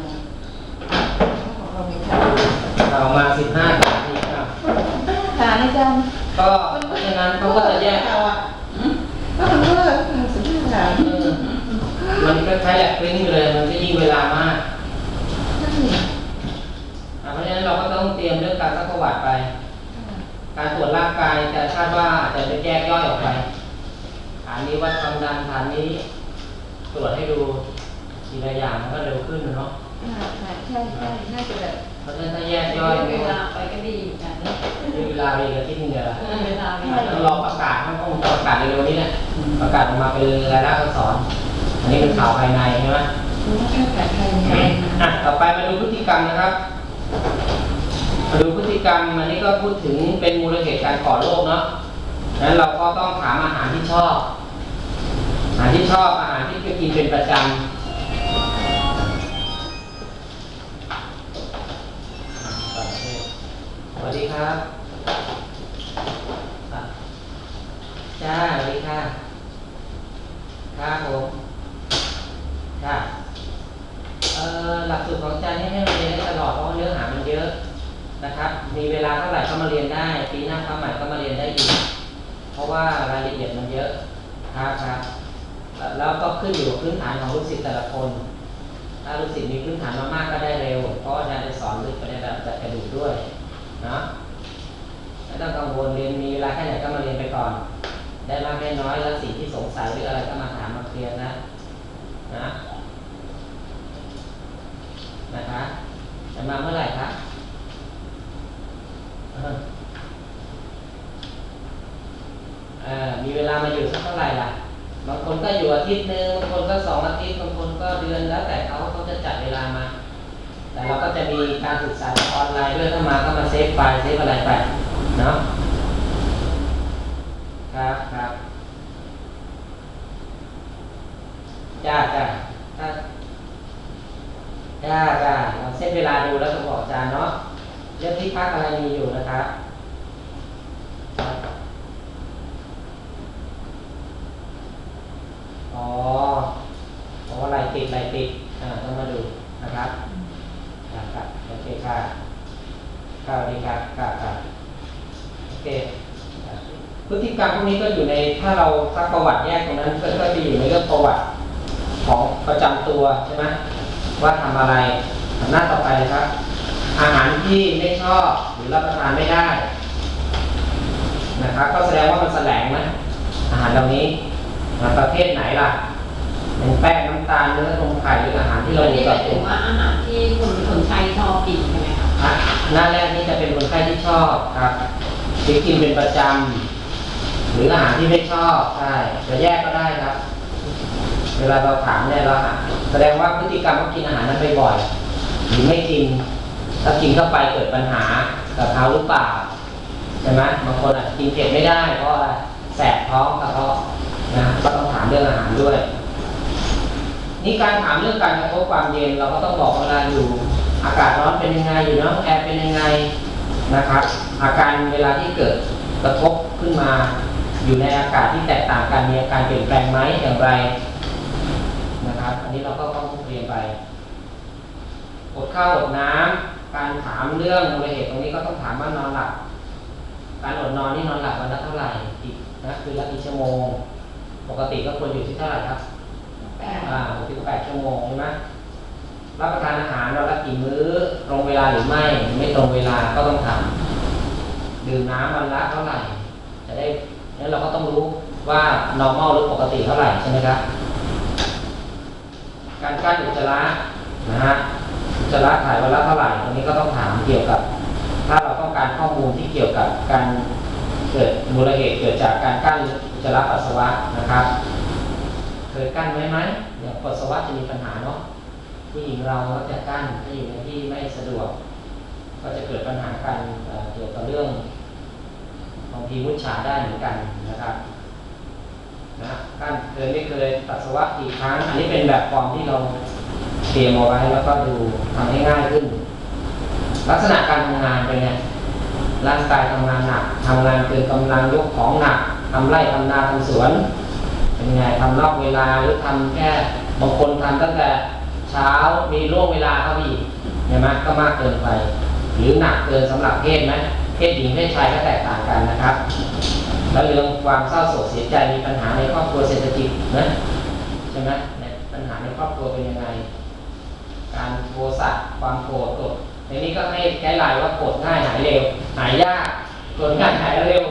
เลยของเรามีค่ะเรามาสิบห้านาทีครับหาในจก็เพราะฉะนั้นเขาก็จะแยกเอาอะก็มันเลิกสิบห้าเออมันก็ใช้แหลกปริ้นอยู่เลยมันก็ยิ่งเวลามากใช่อะเพราะฉะนั้นเราก็ต้องเตรียมเรื่องการซักประวัติไป การตรวจร่างกายจะคาดว่าอาจจะเป็นแยกย่อยออกไปฐานนี้วัดความดันฐานนี้ ตรวจให้ดู ทีละอย่างมันก็เร็วขึ้นเนาะใช่ใช่ใช่ใช่น่าจะแบบเพราะฉะนั้นถ้าแยกย่อยเวลาไปก็ดีเหมือนกันนะมีเวลาไปอีกอาทิตย์หนึงเดียวละเวลาไปต้องรอประกาศต้องประกาศเร็วๆนี้แหละประกาศออกมาเป็นรายลักษณ์อักษรอันนี้เป็นข่าวภายในใช่ไหมรู้ว่าแค่แต่ใครไงอะต่อไปมาดูพฤติกรรมนะครับมาดูพฤติกรรมอันนี้ก็พูดถึงเป็นมูลเหตุการก่อโรคเนาะนั้นเราก็ต้องถามอาหารที่ชอบ อาหารที่ชอบอาหารที่ไปกินเป็นประจำ วัสดีครับจ้าสวัสดีค่ะครับผมค่ะเอ่อหลักสูตรของอาจารย์ให้ให้เราเรียนได้ตลอดเพราะเนื้อหามันเยอะนะครับ มีเวลาเท่าไหร่ก็มาเรียนได้ ปีหน้าเข้าใหม่ก็มาเรียนได้อีกเพราะว่ารายละเอียดมันเยอะครับครับแล้วก็ขึ้นอยู่กับพื้นฐานของลูกศิษย์แต่ละคน ถ้าลูกศิษย์มีพื้นฐานมามาก ก่อน ได้มากได้น้อยแล้วสิ่งที่สงสัยหรืออะไรก็มาถามมาเคลียร์นะนะนะคะจะมาเมื่อไหร่ครับเออมีเวลามาอยู่สักเท่าไหร่ล่ะ บางคนก็อยู่อาทิตย์หนึ่งบางคนก็สองอาทิตย์ บางคนก็เดือนแล้วแต่เขาเขาจะจัดเวลามา แต่เราก็จะมีการศึกษาออนไลน์ด้วยถ้ามาก็มาเซฟไฟล์เซฟอะไรไปเนาะครับครับ จ้าจ้าถ้าจ้าจ้าเราเซตเวลาดูแล้วก็บอกอาจารย์เนาะเรื่องที่พักอะไรมีอยู่นะครับอ๋ออ๋อไหลติดไหลติดอ่าต้องมาดูนะครับครับครับโอเคค่ะครับดีครับครับครับโอเคพฤติกรรมพวกนี้ก็อยู่ในถ้าเราซักประวัติแยกตรงนั้นก็ก็จะอยู่ในเรื่องประวัติ ประจำตัวใช่ไหมว่าทำอะไรหน้าต่อไปเลยครับ อาหารที่ไม่ชอบหรือรับประทานไม่ได้นะครับก็แสดงว่ามันแสลงนะอาหารเหล่านี้อ่าประเภทไหนล่ะเป็นแป้งน้ำตาลเนื้อนมไข่หรืออาหารที่เราอันอยู่นี้หกัมาบยถึงว่าอาหารที่คนคนไทยชอบกินใช่ไหมครับอะหน้าแรกนี่จะเป็นคนไข้ที่ชอบครับที่กินเป็นประจำหรืออาหารที่ไม่ชอบใช่จะแยกก็ได้ครับ เวลาเราถามเนี่ยเราแสดงว่าพฤติกรรมเขากินอาหารนั้นบ่อยๆหรือไม่กินถ้ากินเข้าไปเกิดปัญหากับเขาหรือเปล่าใช่ไหมบางคนอาจจะกินเผ็ดไม่ได้เพราะอะไรแสบท้องกระเพาะนะก็ต้องถามเรื่องอาหารด้วย นี่การถามเรื่องการกระทบความเย็นเราก็ต้องบอกเวลาอยู่ อากาศร้อนเป็นยังไงอยู่น้องแอร์เป็นยังไงนะครับอาการเวลาที่เกิดกระทบขึ้นมา อยู่ในอากาศที่แตกต่างกันมีอาการเปลี่ยนแปลงไหมอย่างไร นะครับ อันนี้เราก็ต้องเรียนไป อดข้าวอดน้ำการถามเรื่องมูลเหตุตรงนี้ก็ต้องถามว่านอนหลับ การอดนอนนี่นอนหลับวันละเท่าไหร่อีกนะคือละกี่ชั่วโมง ปกติก็ควรอยู่ที่เท่าไหร่ครับอ่าหกถึงแปดชั่วโมงใช่ไหมรับประทานอาหารเราละกี่มื้อตรงเวลาหรือไม่ ไม่ตรงเวลาก็ต้องถามดื่มน้ำวันละเท่าไหร่ จะได้นั้นเราก็ต้องรู้ว่า normal หรือปกติเท่าไหร่ใช่ไหมครับ การกั้นอุจจาระนะฮะอุจจาระถ่ายวันละเท่าไหร่ตรงนี้ก็ต้องถามเกี่ยวกับ ถ้าเราต้องการข้อมูลที่เกี่ยวกับการเกิดมูลเหตุเกิดจากการกั้นอุจจาระปัสสาวะนะครับ เคยกั้นไว้ไหมเนี่ยปัสสาวะจะมีปัญหาเนาะผู้หญิงเราก็จะกั้นถ้าอยู่ในที่ไม่สะดวก ก็จะเกิดปัญหาการเกี่ยวกับเรื่องบางทีมุจฉาได้เหมือนกันนะครับ นะกั้นเคยไม่เคยปัสสาวะกี่ครั้ง อันนี้เป็นแบบฟอร์มที่เราเตรียมเอาไว้แล้วก็ดูทำให้ง่ายขึ้น ลักษณะการทำงานเป็นไงร่างกายทำงานหนักทำงานเกินกำลังยกของหนักทำไร่ทำนาทำสวน เป็นไงทำนอกเวลาหรือทำแค่บางคนทำตั้งแต่เช้ามีล่วงเวลาเขาช่ไหมก็มากเกินไป หรือหนักเกินสำหรับเพศไหมเพศหญิงเพศชายก็แตกต่างกันนะครับ แล้วเรื่องความเศร้าโศกเสียใจมีปัญหาในครอบครัวเศรษฐกิจนะใช่ไหมเนี่ยปัญหาในครอบครัวเป็นยังไง การโทสะความโกรธโกรธในนี้ก็ให้ไกด์ไลน์ว่าโกรธง่ายหายเร็ว หายยากโกรธง่ายหายเร็ว